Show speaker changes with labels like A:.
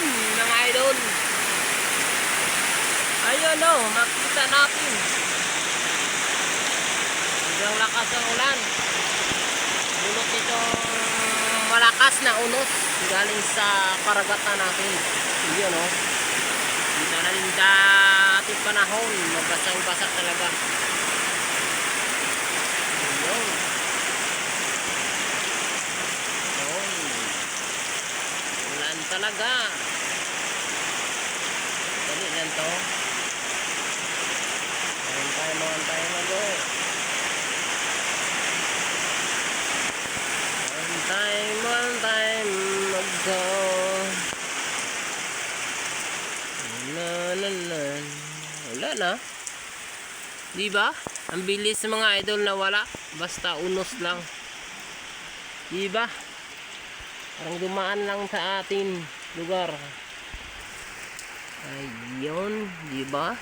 A: ulan, mga idol. Ayun o, makita natin. Sobrang lakas ang ulan. Bulot itong malakas na unos galing sa karagatan natin. Yun o. Hindi na rin dating panahon. Magbasang-basa talaga. Yun. Yun. Ulan talaga. Lang to. Time, one time ago. One time, one time ago. La la la. Wala na. Di ba? Ang bilis mga idol na wala. Basta unos lang. Di ba? Parang dumaan lang sa atin lugar. Ayun, di ba?